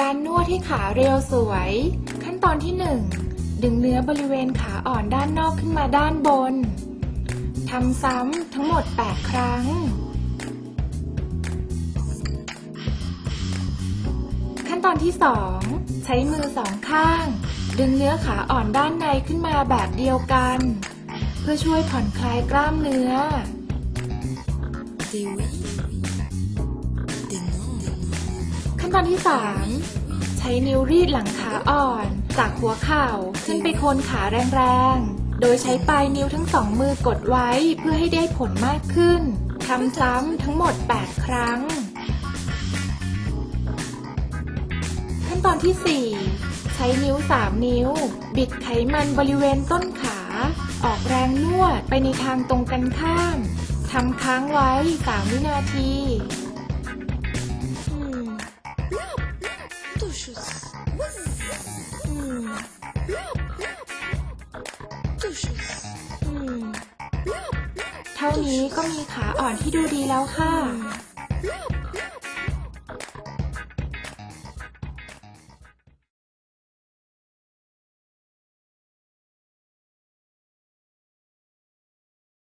การนวดให้ขาเรียวสวย ขั้นตอนที่ 1 ดึงเนื้อบริเวณขาอ่อนด้านนอกขึ้นมาด้านบนทำซ้ำทั้งหมด 8 ครั้ง ขั้นตอนที่ 2 ใช้มือสองข้าง ดึงเนื้อขาอ่อนด้านในขึ้นมาแบบเดียวกัน เพื่อช่วยผ่อนคลายกล้ามเนื้อ ตอนที่ 3 ใช้นิ้วรีดหลังขาอ่อน จากหัวเข่าขึ้นไปโคนขาแรงๆ โดยใช้ปลายนิ้วทั้งสองมือกดไว้เพื่อให้ได้ผลมากขึ้นทำซ้ำทั้งหมด 8 ครั้ง ขั้นตอนที่ 4 ใช้นิ้ว 3 นิ้ว บิดไขมันบริเวณต้นขา ออกแรงนวดไปในทางตรงกันข้ามทำค้างไว้ 3 วินาที Duşuz. Hmm. Duşuz. Hmm. เท่านี้ก็มีขาอ่อนที่ดูดีแล้วค่ะ